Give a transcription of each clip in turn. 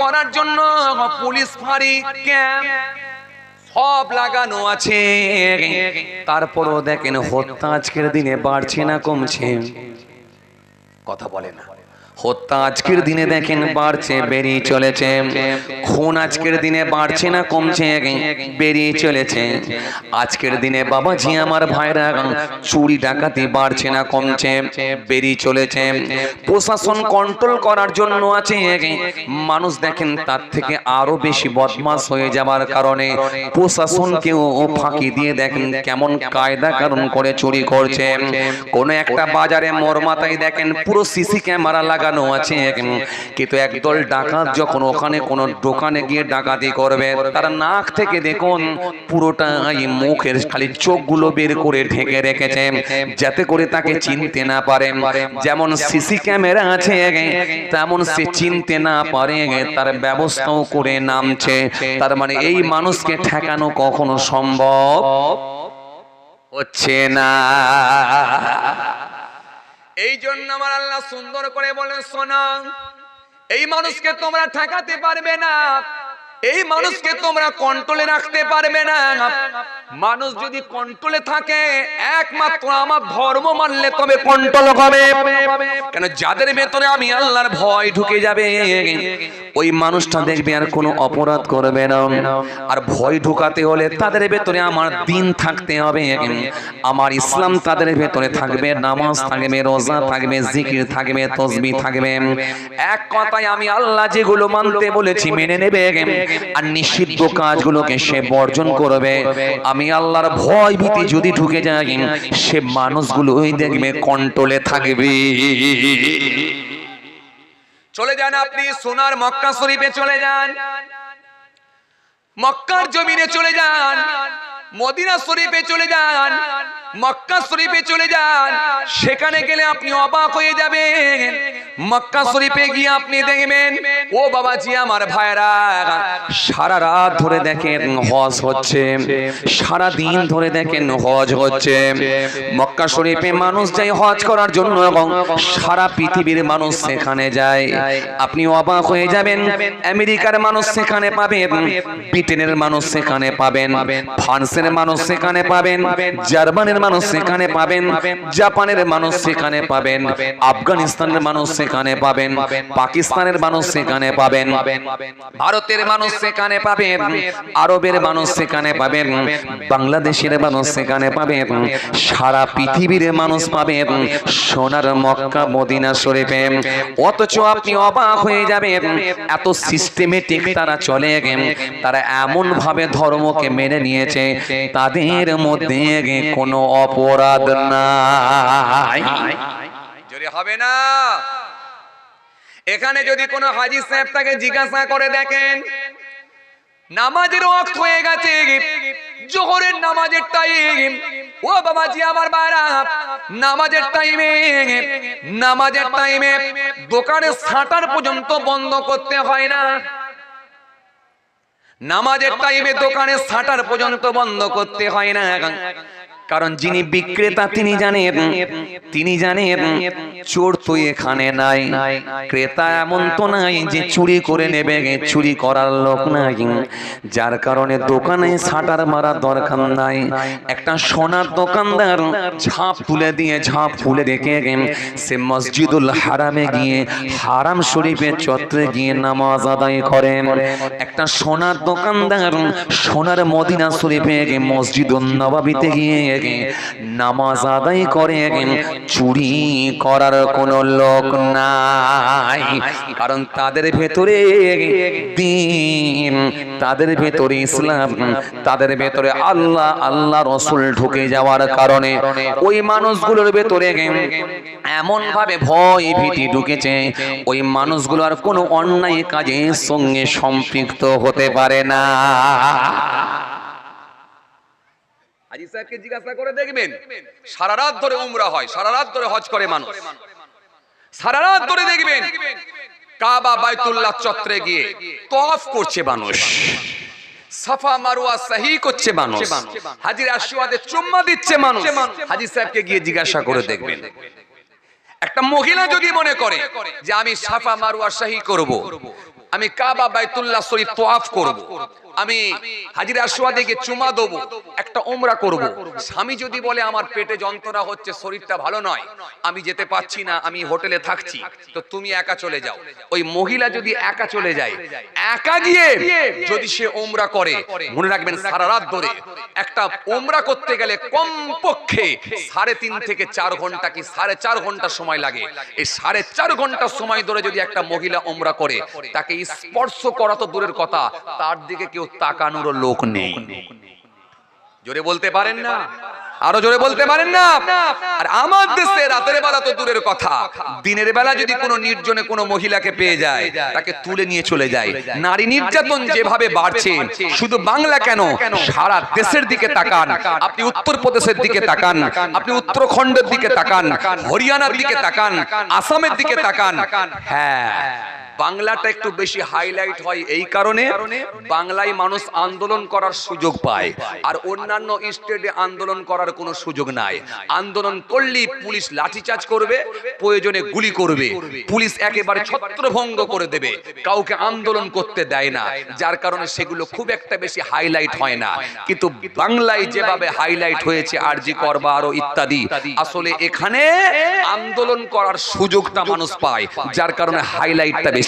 করার জন্য পুলিশ ফাঁড়ি, ক্যাম্প সব লাগানো আছে। তারপরও দেখেন হত্যা আজকের দিনে বাড়ছে না, কমছে। কথা বলে না। হত্যা আজকের দিনে দেখেন বাড়ছে বেরিয়ে চলেছে। খুন আজকের দিনে বাড়ছে না, কমছে বেরিয়ে চলেছে। আজকের দিনে বাবাজি আমার ভাইরা, চুরি ডাকাতি বাড়ছে না, কমছে বেরিয়ে চলেছে। প্রশাসন কন্ট্রোল করার জন্য আছে। মানুষ দেখেন, তার থেকে আরও বেশি বদমাস হয়ে যাবার কারণে প্রশাসনকেও ফাঁকি দিয়ে দেখেন, কেমন কায়দা কারণ করে চুরি করছে। কোন একটা বাজারে মোর মাথায় দেখেন, পুরো সিসি ক্যামেরা লাগানো আছে কিন্তু একদল ডাকাত যখন ওখানে কোনো দোকানে গিয়ে ডাকাতি করবে তার নাক থেকে দেখুন পুরোটা এই মুখের খালি চোখগুলো বের করে ঢেকে রেখেছে যাতে করে তাকে চিনতে না পারে। যেমন সিসি ক্যামেরা আছে তেমন সে চিনতে না পারে তার ব্যবস্থাও করে নামছে। তার মানে এই মানুষকে ঠেকানো কখনো সম্ভব হচ্ছে না। এই জন্য আমার আল্লাহ সুন্দর করে বলেন শোনা এই মানুষকে তোমরা ঠেকাতে পারবে না। এই মানুষকে তোমরা কন্ট্রোলে রাখতে পারবে না। মানুষ যদি কন্ট্রোলে থাকে একমাত্র আমার ধর্ম মানলে তবে কন্ট্রোল হবে। কেন যাদের ভেতরে আমি আল্লাহর ভয় ঢুকে যাবে ওই মানুষটা দেখবে আর কোনো অপরাধ করবে না। আর ভয় ঢুকাতে হলে তাদের ভেতরে আমার দিন থাকতে হবে। আমার ইসলাম তাদের ভেতরে থাকবে নামাজ থাকবে রোজা থাকবে জিকির থাকবে তসবি থাকবে। এক কথায় আমি আল্লাহ যেগুলো মানতে বলেছি মেনে নেবে। আর নিষিদ্ধ কাজগুলোকে সে বর্জন করবে। আমি আল্লাহর ভয় ভীতি যদি ঢুকে যাই সে মানুষগুলোই দেখবে কন্ট্রোলে থাকবে। চলে যান আপনি সোনার মক্কা শরীফে চলে যান। মক্কার জমিনে চলে যান। মদিনা শরীফে চলে যান। মক্কা শরীফে চলে যান। সেখানে গেলে আপনি অবাক হয়ে যাবেন। মক্কা শরীফে গিয়ে আপনি দেখবেন, ও বাবাজি, আমার ভাইরা সারা রাত ধরে দেখেন হজ হচ্ছে। সারা দিন ধরে দেখেন হজ হচ্ছে। মক্কা শরীফে মানুষ যায় হজ করার জন্য এবং সারা পৃথিবীর মানুষ সেখানে যায়। আপনি অবাক হয়ে যাবেন, আমেরিকার মানুষ সেখানে পাবেন, ব্রিটেনের মানুষ সেখানে পাবেন, ফ্রান্সের মানুষ সেখানে পাবেন, জার্মানের মানুষ সেখানে পাবেন, জাপানের মানুষ সেখানে পাবেন, আফগানিস্তানের মানুষ সেখানে পাবেন, পাকিস্তানের মানুষ সেখানে পাবেন, ভারতের মানুষ সেখানে পাবেন, আরবের মানুষ সেখানে পাবেন, বাংলাদেশের মানুষ সেখানে পাবেন, সারা পৃথিবীর মানুষ পাবেন, সোনার মক্কা, মদিনা শরীফে অথচ আপনি অবাক হয়ে যাবেন, এত সিস্টেমেটিক তারা চলে তারা এমন ভাবে ধর্মকে মেনে নিয়েছে, তাদের মধ্যে কোনো অপরাধ নাই। জোরে হবে না, এখানে যদি কোনো হাজি সাহেব তাকে জিজ্ঞাসা করে দেখেন, নামাজের ওয়াক্ত হয়ে গেছে, জোহরের নামাজের টাইম ও বাবাজি আমার বারা নামাজের টাইমে নামাজের টাইমে দোকানে শাটার পর্যন্ত বন্ধ করতে হয় না। নামাজের টাইমে দোকানে শাটার পর্যন্ত বন্ধ করতে হয় না। কারণ যিনি বিক্রেতা তিনি জানেন তিনি জানেন চোর তো এখানে নাই। ক্রেতা এমন তো নাই যে চুরি করে নেবে চুরি করার লোক নাই। যার কারণে দোকানে ছাটার মারার দরকার নাই। একটা সোনার দোকানদার ঝাঁপ তুলে দিয়ে ঝাঁপ তুলে রেখে গেম সে মসজিদুল হারামে গিয়ে হারাম শরীফের চত্রে গিয়ে নামাজ আদায় করেন। একটা সোনার দোকানদার সোনার মদিনা শরীফে মসজিদুল নবাবিতে গিয়ে নামাজ আদায় করে চুরি করার কোন লোক নাই। কারণ তাদের ভেতরে দিন, তাদের ভেতরে ইসলাম, তাদের ভেতরে আল্লাহ আল্লাহ রসুল ঢুকে যাওয়ার কারণে ওই মানুষগুলোর ভেতরে এমন ভাবে ভয় ভীতি ঢুকেছে, ওই মানুষগুলো আর কোনো অন্যায় কাজের সঙ্গে সম্পৃক্ত হতে পারে না। সাহেবকে জিজ্ঞাসা করে দেখবেন, সারা রাত ধরে উমরা হয়, সারা রাত ধরে হজ করে মানুষ। সারা রাত ধরে দেখবেন, কাবা বাইতুল্লাহ চত্রে গিয়ে তফ করছে মানুষ। সাফা মারুয়া সাহি করছে মানুষ। হাজির আশীর্বাদে চুম্মা দিচ্ছে মানুষ। হাজি সাহেবকে গিয়ে জিজ্ঞাসা করে দেখবেন। একটা মহিলা যদি মনে করে যে আমি সাফা মারুয়া সাহি করব, আমি কাবা বাইতুল্লাহ শরীফ তোয়াফ করব আমি হাজির আসওয়াদিকে চুমা দেব, একটা ওমরা করব। স্বামী যদি বলে, আমার পেটে যন্ত্রণা হচ্ছে, শরীরটা ভালো নয়, আমি যেতে পাচ্ছি না, আমি হোটেলে থাকছি, তো তুমি একা চলে যাও। ওই মহিলা যদি একা চলে যায়, একা গিয়ে যদি সে ওমরা করে, মনে রাখবেন সারা রাত ধরে, একটা ওমরা করতে গেলে কমপক্ষে সাড়ে তিন থেকে চার ঘণ্টা কি সাড়ে চার ঘণ্টা সময় লাগে? এই সাড়ে চার ঘণ্টা সময় ধরে যদি একটা মহিলা ওমরা করে, তাকে স্পর্শ করা তো দূরের কথা, তার দিকে কেউ তাকানোর লোক নেই। জোরে বলতে পারেন না? আরও জোরে বলতে পারেন না? আর আমার দেশে রাতের বেলা তো দূরের কথা। দিনের বেলা যদি কোনো নির্জনে কোনো মহিলাকে পেয়ে যায়, তাকে তুলে নিয়ে চলে যায়। নারী নির্যাতন যেভাবে বাড়ছে, শুধু বাংলা কেন? সারা দেশের দিকে তাকান। আপনি উত্তর প্রদেশের দিকে তাকান। আপনি উত্তরাখণ্ডের দিকে তাকান। হরিয়ানার দিকে তাকান। আসামের দিকে তাকান। হ্যাঁ। বাংলাটা একটু বেশি হাইলাইট হয় এই কারণে বাংলায় মানুষ আন্দোলন করার সুযোগ পায়। আর অন্যান্য স্টেটে আন্দোলন করার কোনো সুযোগ নাই। আন্দোলন করলেই পুলিশ লাঠিচার্জ করবে, প্রয়োজনে গুলি করবে। পুলিশ একেবারে ছত্রভঙ্গ করে দেবে। কাউকে আন্দোলন করতে দেয় না। যার কারণে সেগুলো খুব একটা বেশি হাইলাইট হয় না। কিন্তু বাংলায় যেভাবে হাইলাইট হয়েছে, আরজি করবা আরও ইত্যাদি, আসলে এখানে আন্দোলন করার সুযোগটা মানুষ পায়। যার কারণে হাইলাইটটা বেশি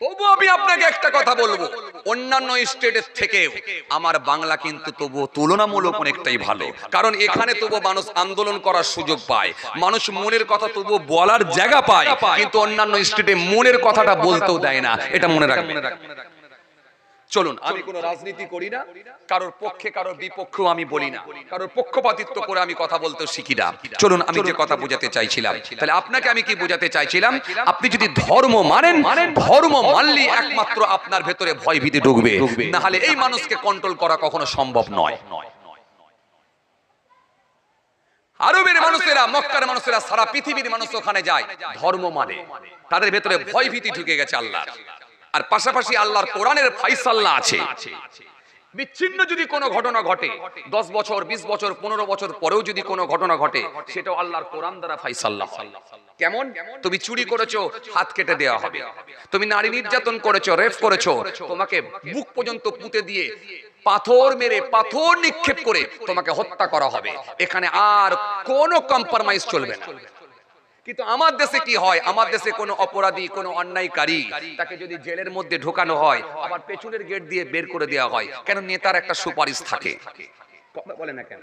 তবু আমি আপনাকে একটা কথা বলব। অন্যান্য স্টেটের থেকেও আমার বাংলা কিন্তু তবুও তুলনামূলক অনেকটাই ভালো। কারণ এখানে তবু মানুষ আন্দোলন করার সুযোগ পায়। মানুষ মনের কথা তবু বলার জায়গা পায়। কিন্তু অন্যান্য স্টেটে মনের কথাটা বলতেও দেয় না। এটা মনে রাখবেন। চলুন আমি কোনো রাজনীতি করি না কারোর পক্ষে কারোর বিপক্ষেও আমি বলি না। কারোর পক্ষপাতিত্ব করে আমি কথা বলতে শিখি না। চলুন আমি যে কথা বোঝাতে চাইছিলাম তাহলে আপনাকে আমি কি বোঝাতে চাইছিলাম? আপনি যদি ধর্ম মানেন ধর্ম মানলেই একমাত্র আপনার ভেতরে ভয় ভীতি ঢুকবে। না হলে এই মানুষকে কন্ট্রোল করা কখনো সম্ভব নয়। আরবের মানুষেরা মক্কার মানুষেরা সারা পৃথিবীর মানুষ ওখানে যায় ধর্ম মানে। তাদের ভেতরে ভয় ভীতি ঢুকে গেছে আল্লাহ আর পাশাপাশি আল্লাহর কোরআনের ফাইসাল্লা আছে। বিচ্ছিন্ন যদি কোনো ঘটনা ঘটে, দশ বছর, বিশ বছর, পনেরো বছর পরেও যদি কোনো ঘটনা ঘটে, সেটাও আল্লাহর কোরআন দ্বারা ফাইসাল্লা কেমন? তুমি চুরি করেছ, হাত কেটে দেওয়া হবে। তুমি নারী নির্যাতন করেছ, রেপ করেছ, তোমাকে বুক পর্যন্ত পুঁতে দিয়ে পাথর মেরে, পাথর নিক্ষেপ করে তোমাকে হত্যা করা হবে। এখানে আর কোনো কম্প্রোমাইজ চলবে না। কিন্তু আমার দেশে কি হয়? আমার দেশে কোনো অপরাধী কোনো অন্যায়কারী তাকে যদি জেলের মধ্যে ঢোকানো হয় আবার পেছনের গেট দিয়ে বের করে দেওয়া হয় কেন নেতার একটা সুপারিশ থাকে? বলে না কেন?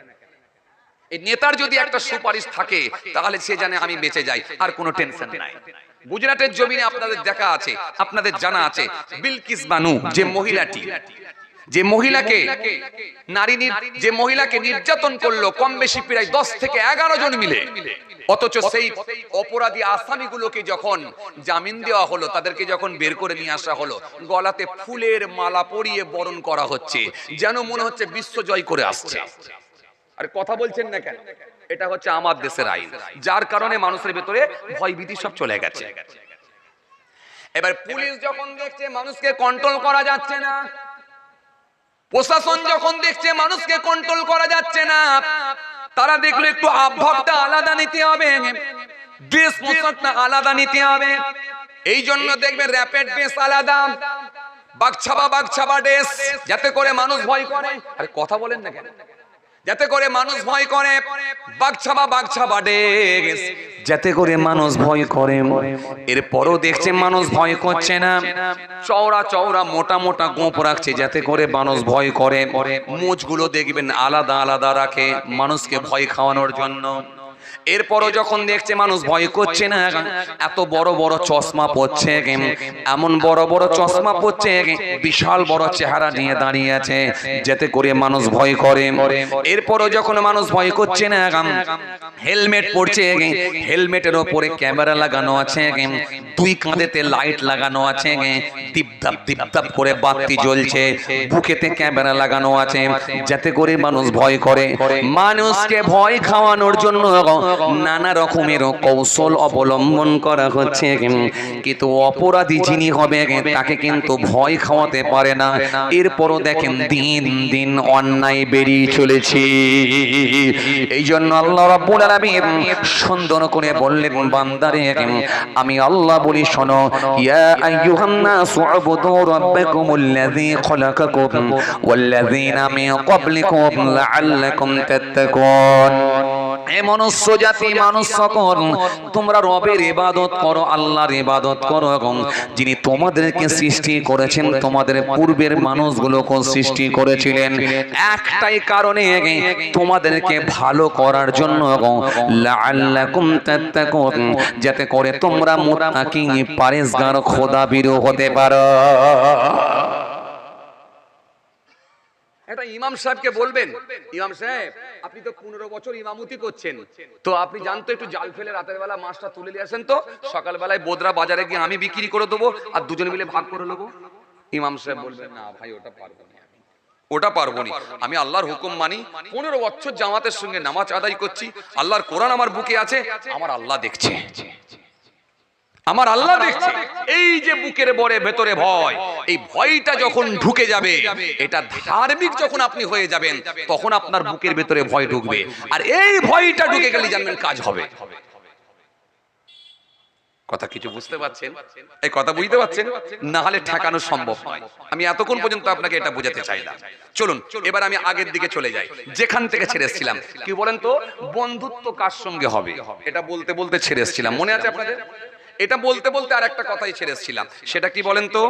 এই নেতার যদি একটা সুপারিশ থাকে তাহলে সে জানে আমি বেঁচে যাই আর কোনো টেনশন নাই। গুজরাটের জমিনে আপনাদের দেখা আছে আপনাদের জানা আছে বিলকিস বানু যে মহিলাটি। যে মহিলাকে নারী যে মহিলাকে নির্যাতন করল কম বেশি প্রায় দশ থেকে এগারো জন মিলে। অথচ সেই অপরাধী আসামিগুলোকে যখন জামিন দেওয়া হলো তাদেরকে যখন বের করে নিয়ে আসা হলো গলাতে ফুলের মালা পরিয়ে বরণ করা হচ্ছে যেন মনে হচ্ছে বিশ্ব জয় করে আসছে। আর কথা বলছেন না কেন? এটা হচ্ছে আমার দেশের আইন যার কারণে মানুষের ভেতরে ভয় ভীতি সব চলে গেছে। এবার পুলিশ যখন দেখছে মানুষকে কন্ট্রোল করা যাচ্ছে না প্রশাসন যখন দেখছে মানুষকে কন্ট্রোল করা যাচ্ছে না, তারা দেখল একটু আবহাওয়াটা আলাদা নিতে হবে ড্রেস পোশাকটা আলাদা নিতে হবে। এই জন্য দেখবে র্যাপিড ড্রেস আলাদা বাগছাবা বাগছাবা ড্রেস যাতে করে মানুষ ভয় করে। আরে কথা বলেন না কেন? যাতে করে মানুষ ভয় করে, বাগছাবা বাগছাবা ড্রেস যাতে করে মানুষ ভয় করে। এরপরও দেখছে মানুষ ভয় করছে না। চওড়া চওড়া মোটা মোটা গোপ রাখছে যাতে করে মানুষ ভয় করে। মুচগুলো দেখবেন আলাদা আলাদা রাখে মানুষকে ভয় খাওয়ানোর জন্য। এরপরও যখন দেখছে মানুষ ভয় করছে না এত বড় বড় চশমা পড়ছে এমন বড় বড় চশমা পড়ছে বিশাল বড় চেহারা নিয়ে দাঁড়িয়ে আছে, যেতে করে মানুষ ভয় করে। এরপরও যখন মানুষ ভয় করছে না হেলমেট পড়ছে হেলমেটের ওপরে ক্যামেরা লাগানো আছে দুই কাঁধেতে লাইট লাগানো আছে দিপদাপ দিপদাপ করে বাতি জ্বলছে বুকেতে ক্যামেরা লাগানো আছে যাতে করে মানুষ ভয় করে। মানুষকে ভয় খাওয়ানোর জন্য নানা রকমের কৌশল অবলম্বন করা হচ্ছে কিন্তু অপরাধী যিনি হবে তাকে কিন্তু ভয় খাওয়াতে পারে না। এরপরও দেখেন দিন দিন অন্যায় বেরিয়ে চলেছে। এই জন্য আল্লাহ রাব্বুল আলামিন সুন্দর করে বললেন, বান্দারে আমি আল্লাহ বলি, শোনো, ইয়া আইয়ুহান নাস উবুদু রাব্বাকুমুল্লাযী খলাকাকুম ওয়াল্লাযীনা মিন ক্বাবলিকুম লাআল্লাকুম তাত্তাকুন। ইবাদত করো, আল্লাহর ইবাদত করো এবং যিনি তোমাদেরকে সৃষ্টি করেছেন, তোমাদের পূর্বের মানুষগুলোকে সৃষ্টি করেছিলেন। একটাই কারণে তোমাদেরকে ভালো করার জন্য যাতে করে তোমরা মুত্তাকি, পারেজগার খোদা বিরো হতে পারো। একটা ইমাম সাহেবকে বলবেন, ইমাম সাহেব, আপনি তো পনেরো বছর ইমামতি করছেন। তো আপনি জানতো একটু জাল ফেলে রাতের বেলা মাছটা তুলে নিয়ে আসেন তো? সকালবেলায় বোদরা বাজারে গিয়ে আমি বিক্রি করে দেবো আর দুজন মিলে ভাগ করে নেব। ইমাম সাহেব বলবেন, না ভাই, ওটা পারব না। ওটা পারব না। আমি আল্লাহর হুকুম মানি। পনেরো বছর জামাতের সঙ্গে নামাজ আদায় করছি। আল্লাহর কোরআন আমার বুকে আছে। আমার আল্লাহ দেখছে। আমার আল্লাহ দেখছে। এই যে বুকের বরে, ভেতরে ভয়, এই ভয়টা যখন ঢুকে যাবে, এটা ধার্মিক যখন আপনি হয়ে যাবেন, তখন আপনার বুকের ভেতরে ভয় ঢুকবে। আর এই ভয়টা ঢুকে গেলে জানবেন কাজ হবে। কথা কিছু বুঝতে পারছেন? এই কথা বুঝতে পারছেন? না হলে ঠেকানো সম্ভব নয়। আমি এতক্ষণ পর্যন্ত আপনাকে এটা বোঝাতে চাইলাম চলুন, এবার আমি আগের দিকে চলে যাই। যেখান থেকে ছেড়ে এসেছিলাম। কি বলেন তো? বন্ধুত্ব কার সঙ্গে হবে? এটা বলতে বলতে ছেড়ে এসেছিলাম। মনে আছে আপনাদের? এটা বলতে বলতে আর একটা কথাই ছেড়ে এসেছিলাম। সেটা কি বলেন তো?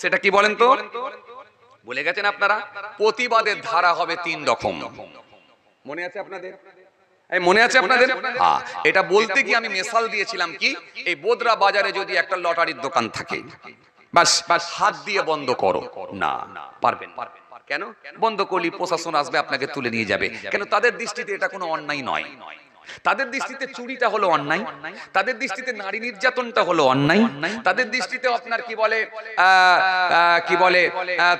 সেটা কি বলেন তো? বলে গেছেন আপনারা? প্রতিবাদের ধারা হবে তিন রকম। মনে আছে আপনাদের? মনে আছে আপনাদের? হ্যাঁ এটা বলতে গিয়ে আমি মেশাল দিয়েছিলাম কি? এই বোদরা বাজারে যদি একটা লটারির দোকান থাকে, বাস বাস, হাত দিয়ে বন্ধ করো। না, পারবেন কেন? বন্ধ করলি প্রশাসন আসবে, আপনাকে তুলে নিয়ে যাবে। কেন? তাদের দৃষ্টিতে এটা কোনো অন্যায় নয়। তাদের দৃষ্টিতে চুরিটা হলো অন্যায় তাদের দৃষ্টিতে নারী নির্যাতনটা হলো অন্যায়। তাদের দৃষ্টিতে আপনার কি বলে কি বলে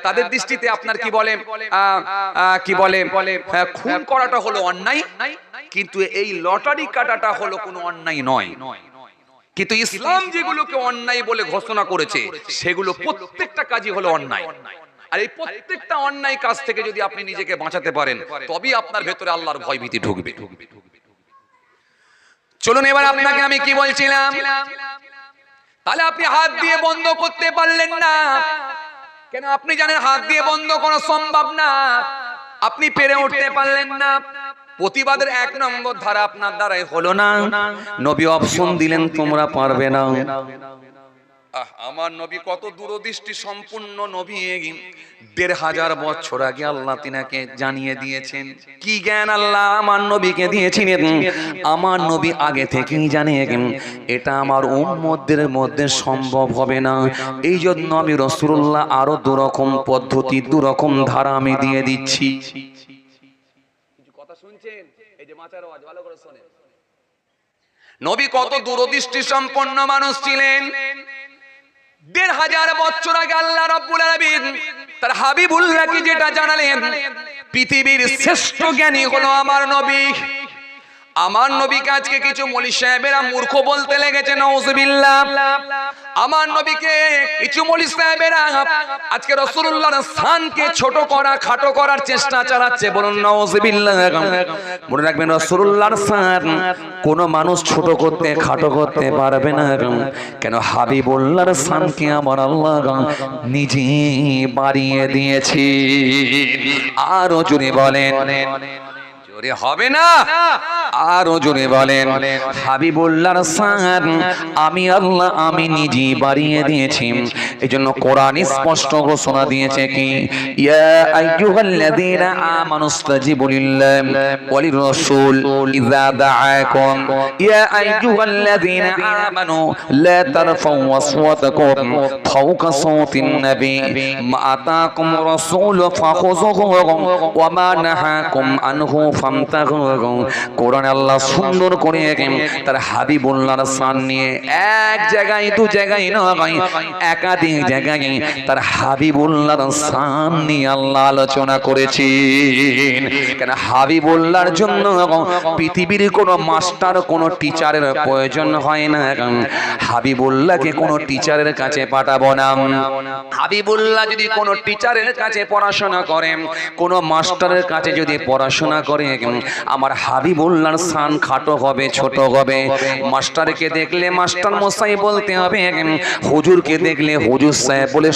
তাদের দৃষ্টিতে আপনার কি বলে কি বলে খুন করাটা হলো অন্যায় কিন্তু এই লটারি কাটাটা হলো কোনো অন্যায় নয়। কিন্তু ইসলাম যেগুলোকে অন্যায় বলে ঘোষণা করেছে সেগুলো প্রত্যেকটা কাজই হলো অন্যায়। আর এই প্রত্যেকটা অন্যায় কাজ থেকে যদি আপনি নিজেকে বাঁচাতে পারেন তবেই আপনার ভেতরে আল্লাহর ভয় ভীতি ঢুকবে চলুন এবার আপনাকে আমি কি বলছিলাম? তাহলে আপনি হাত দিয়ে বন্ধ করতে পারলেন না। কেন আপনি জানেন হাত দিয়ে বন্ধ করা সম্ভব না। আপনি পেরে উঠতে পারলেন না। প্রতিবাদের এক নম্বর ধারা আপনার দ্বারাই হলো না। নবী অপশন দিলেন, তোমরা পারবে না। আহ, আমার নবী কত দূরদৃষ্টি সম্পূর্ণ নবী দেড় হাজার বছর আগে আল্লাহ তিনাকে জানিয়ে দিয়েছেন কি জ্ঞান আল্লাহ আমার নবীকে দিয়েছিলেন আমার নবী আগে থেকেই জানে এটা আমার উম্মতদের মধ্যে সম্ভব হবে না। এই জন্য আমি রসুল্লাহ আরও দুরকম পদ্ধতি দুরকম ধারা আমি দিয়ে দিচ্ছি। কিছু কথা শুনছেন? এই যে মাচার আওয়াজ ভালো করে শোনেন। নবী কত দূরদৃষ্টি সম্পন্ন মানুষ ছিলেন। দেড় হাজার বছর আগে আল্লাহ রব্বুল আলামিন তার হাবিবুল্লাহকে যেটা জানালেন, পৃথিবীর শ্রেষ্ঠ জ্ঞানী হলো আমার নবী। আমার নবীকে আজকে কিছু মলি সাহেবেরা মূর্খ বলতে লেগেছে নওজবিল্লাহ আমার নবীকে কিছু মলি সাহেবেরা আজকে রসুল্লাহর স্থানকে ছোট করা, খাটো করার চেষ্টা চালাচ্ছে। বলুন নওজবিল্লাহ মনে রাখবেন রসুল্লাহর সান কোন মানুষ ছোট করতে, খাটো করতে পারবে না। কেন হাবিবুল্লাহর সানকে আমার আল্লাহ নিজে বাড়িয়ে দিয়েছি। আরও জুড়ে বলেন। জোরে হবে না। আরও জোরে বলেন, হাবিবুল্লাহর সান, আমি আল্লাহ, আমি নিজে বাড়িয়ে দিয়েছি। এই জন্য কোরআন স্পষ্ট ঘোষণা দিয়েছে কি, ইয়া আইয়ুহাল্লাযীনা আমানুস্তাজিবু লিল্লাহি ওয়ালির রাসূল ইযা দাআকুম, ইয়া আইয়ুহাল্লাযীনা আমানু লা তারফাউ আসওয়াতাকুম ফাওকা সাওতিন নবী, মা আতাকুম রাসূল ফাখুযুহু ওয়া মা নাহাকুম আনহু কোরআন আল্লাহ সুন্দর করে তার হাবিবুল্লাহর শান নিয়ে এক জায়গায়, দু জায়গায় নয়, একাধিক জায়গায় তার হাবিবুল্লাহর শান নিয়ে আল্লাহ আলোচনা করেছেন। কেন হাবিবুল্লাহর জন্য পৃথিবীর কোনো মাস্টার, কোনো টিচারের প্রয়োজন হয় না। হাবিবুল্লাহকে কোনো টিচারের কাছে পাঠাবো না। হাবিবুল্লাহ যদি কোনো টিচারের কাছে পড়াশোনা করেন কোনো মাস্টারের কাছে যদি পড়াশোনা করে আমার হাবিবুল্লাহর সান খাটো হবে, ছোট হবে। মাস্টারকে দেখলে মাস্টার মশাই বলতে হবে, হুজুরকে দেখলে হুজুর সাহেব বলে